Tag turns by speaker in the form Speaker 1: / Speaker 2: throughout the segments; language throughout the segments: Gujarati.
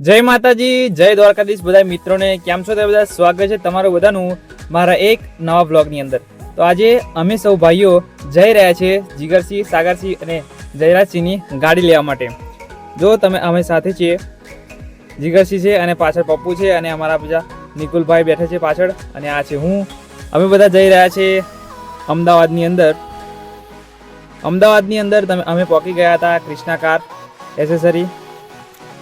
Speaker 1: જય માતાજી, જય દ્વારકાધીશ. બધા મિત્રોને કેમ છો? તે બધા સ્વાગત છે તમારું બધાનું મારા એક નવા બ્લોગની અંદર. તો આજે અમે સૌ ભાઈઓ જઈ રહ્યા છીએ જીગરસિંહ, સાગરસિંહ અને જયરાજસિંહની ગાડી લેવા માટે. જો તમે અમે સાથે છીએ, જીગરસિંહ છે અને પાછળ પપ્પુ છે અને અમારા બીજા નિકુલભાઈ બેઠા છે પાછળ અને આ છે હું. અમે બધા જઈ રહ્યા છીએ અમદાવાદની અંદર. અમદાવાદની અંદર તમે અમે પહોંચી ગયા હતા ક્રિષ્ના કાર એસેસરી.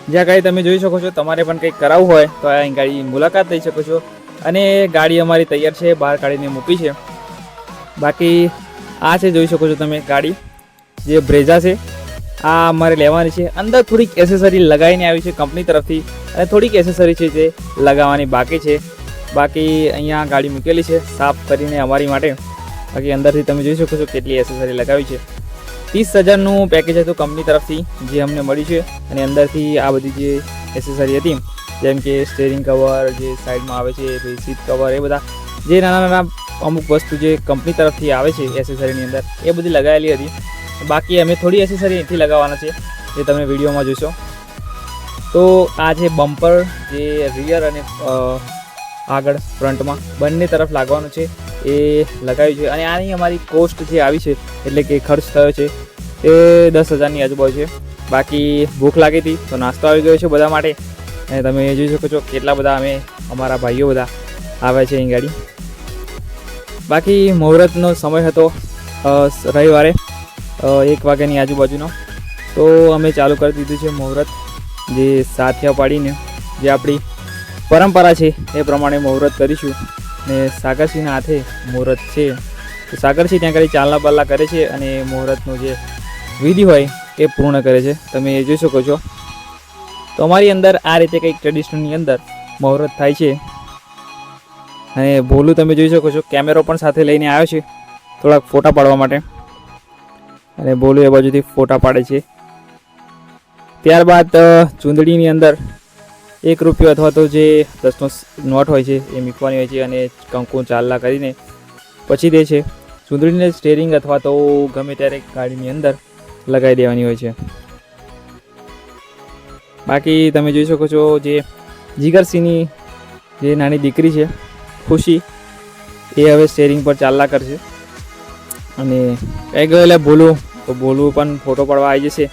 Speaker 1: જ્યાં કાંઈ તમે જોઈ શકો છો, તમારે પણ કંઈક કરાવવું હોય, તો અહીં ગાડી મુલાકાત લઈ શકો છો. અને ગાડી અમારી તૈયાર છે, બહાર કાઢીને મૂકી છે. બાકી આ છે, જોઈ શકો છો તમે ગાડી. જે બ્રેઝા છે, આ અમારે લેવાની છે. અંદર થોડીક એસેસરી લગાવીને આવી છે કંપની તરફથી, અને થોડીક એસેસરી છે જે લગાવવાની બાકી છે. બાકી અહીંયા ગાડી મૂકેલી છે, સાફ કરીને અમારી માટે. બાકી અંદરથી તમે જોઈ શકો છો કેટલી એસેસરી લગાવી છે. ત્રીસ હજારનું પેકેજ હતું કંપની તરફથી, જે અમને મળ્યું છે. અને અંદરથી આ બધી જે એસેસરી હતી, જેમ કે સ્ટેરિંગ કવર જે સાઈડમાં આવે છે, પછી સીટ કવર એ બધા, જે નાના નાના અમુક વસ્તુ જે કંપની તરફથી આવે છે એસેસરીની અંદર, એ બધી લગાવેલી હતી. બાકી અમે થોડી એસેસરી એથી લગાવવાના છે, જે તમે વિડીયોમાં જોશો. તો આ છે બમ્પર જે રિયર અને આગળ ફ્રન્ટમાં બંને તરફ લાગવાનું છે. એ લગાવ્યું છે અને આની અમારી કોસ્ટ જે આવી છે, એટલે કે ખર્ચ થયો છે, એ દસ હજારની આજુબાજુ છે. બાકી ભૂખ લાગી હતી, તો નાસ્તો આવી ગયો છે બધા માટે. અને તમે જોઈ શકો છો કેટલા બધા અમે, અમારા ભાઈઓ બધા આવ્યા છે અહીં ગાડી. બાકી મુહૂર્તનો સમય હતો રવિવારે એક વાગ્યાની આજુબાજુનો. તો અમે ચાલુ કરી દીધું છે મુહૂર્ત, જે સાથિયા પાડીને, જે આપણી પરંપરા છે, એ પ્રમાણે મુહૂર્ત કરીશું. ને સાગરસિંહના હાથે મુહૂર્ત છે. તો સાગરસિંહ ત્યાં કરી ચાલના બલ્લા કરે છે અને મુહૂર્તનું જે વિધિ હોય એ પૂર્ણ કરે છે. તમે એ જોઈ શકો છો. તો અમારી અંદર આ રીતે કંઈક ટ્રેડિશનલની અંદર મુહૂર્ત થાય છે. અને ભોલું તમે જોઈ શકો છો, કેમેરો પણ સાથે લઈને આવ્યો છે. થોડાક ફોટા પાડવા માટે. અને ભોલું એ બાજુથી ફોટા પાડે છે. ત્યારબાદ ચૂંદડીની અંદર એક રૂપિયો અથવા તો જે દસનો નોટ હોય છે એ મીકવાની હોય છે અને કંકુ ચાલલા કરીને પછી દે છે. સુંદરીને સ્ટેરિંગ અથવા તો ગમે ત્યારે ગાડીની અંદર લગાવી દેવાની હોય છે. બાકી તમે જોઈ શકો છો જે જીગરસિંહની જે નાની દીકરી છે, ખુશી, એ હવે સ્ટેરિંગ પર ચાલલા કરશે. અને કંઈ ગયેલા એટલે તો બોલું પણ ફોટો પાડવા આવી જશે.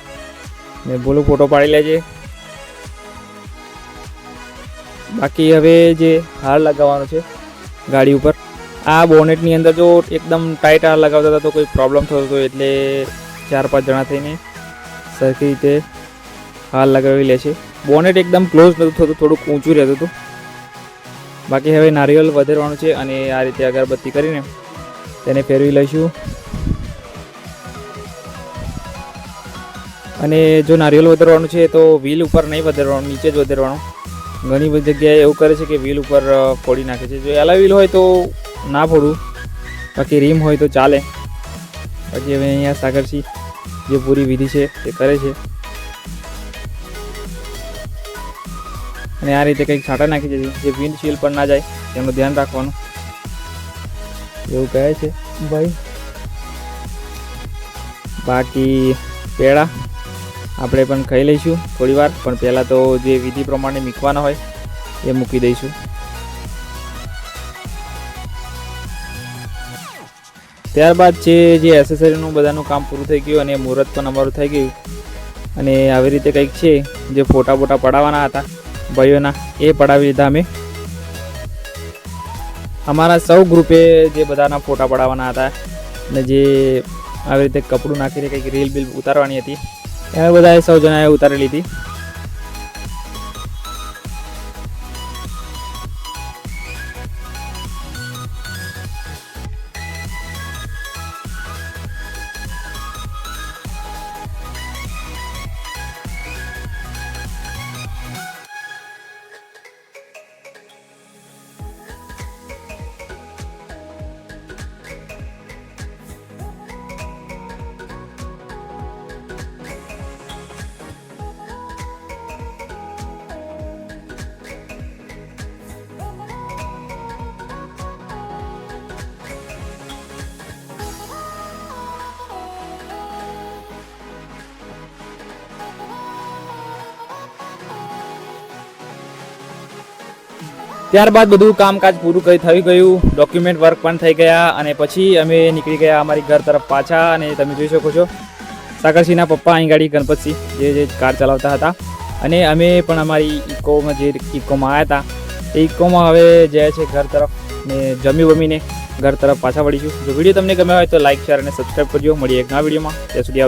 Speaker 1: ને ભૂલું ફોટો પાડી લે છે બાકી હવે જે હાર લગાવવાનો છે ગાડી ઉપર, આ બોનેટની અંદર જો એકદમ ટાઈટ હાર લગાવતા હતા તો કોઈ પ્રોબ્લેમ થતો હતો, એટલે ચાર પાંચ જણા થઈને સરખી રીતે હાર લગાવી લે છે. બોનેટ એકદમ ક્લોઝ નહોતું થતું, થોડુંક ઊંચું રહેતું હતું. બાકી હવે નારિયેલ વધારવાનું છે અને આ રીતે અગરબત્તી કરીને તેને ફેરવી લઈશું. અને જો નારિયેલ વધારવાનું છે તો વ્હીલ ઉપર નહીં વધારવાનું, નીચે જ વધારવાનું. ઘણી બધી જગ્યાએ એવું કરે છે કે વ્હીલ ઉપર ફોડી નાખે છે. જો એલા વ્હીલ હોય તો ના ફોડવું બાકી રીમ હોય તો ચાલે. બાકી હવે અહીંયા સાગરસિંહ જે પૂરી વિધિ છે તે કરે છે. અને આ રીતે કંઈક છાંટા નાખી છે જે વિન્ડ શીલ પર ના જાય તેનું ધ્યાન રાખવાનું. એવું કહે છે. ભાઈ. બાકી પેડા. આપણે પણ ખાઈ લઈશું થોડી વાર પણ પહેલાં તો જે વિધિ પ્રમાણે મૂકવાના હોય એ મૂકી દઈશું. ત્યારબાદ છે જે એસેસરીનું બધાનું કામ પૂરું થઈ ગયું અને મુહૂર્ત પણ અમારું થઈ ગયું, અને આવી રીતે કંઈક છે જે ફોટા બોટા પડાવવાના હતા, ભાઈઓના, એ પડાવી લીધા અમે. અમારા સૌ ગ્રુપે જે બધાના ફોટા પડાવવાના હતા, અને જે આવી રીતે કપડું નાખીને કંઈક રીલ બિલ ઉતારવાની હતી એમે બધાએ સૌ જણાએ ઉતારી લીધી. ત્યારબાદ બધું કામકાજ પૂરું કરી થઈ ગયું. ડોક્યુમેન્ટ વર્ક પણ થઈ ગયા અને પછી અમે નીકળી ગયા અમારી ઘર તરફ પાછા અને તમે જોઈ શકો છો સાગરસિંહના પપ્પા અહીં ગાડી ગણપતસિંહ જે જે કાર ચલાવતા હતા. અને અમે પણ અમારી ઇકોમાં જે ઇકોમાં આવ્યા હતા એ ઇકોમાં હવે જાય છે ઘર તરફ ને જમી વમીને ઘર તરફ પાછા વળીશું. જો વીડિયો તમને ગમ્યો હોય તો લાઇક શેર અને સબસ્ક્રાઈબ કરજો. મળીએ એક નવા વિડીયોમાં. ત્યાં સુધી.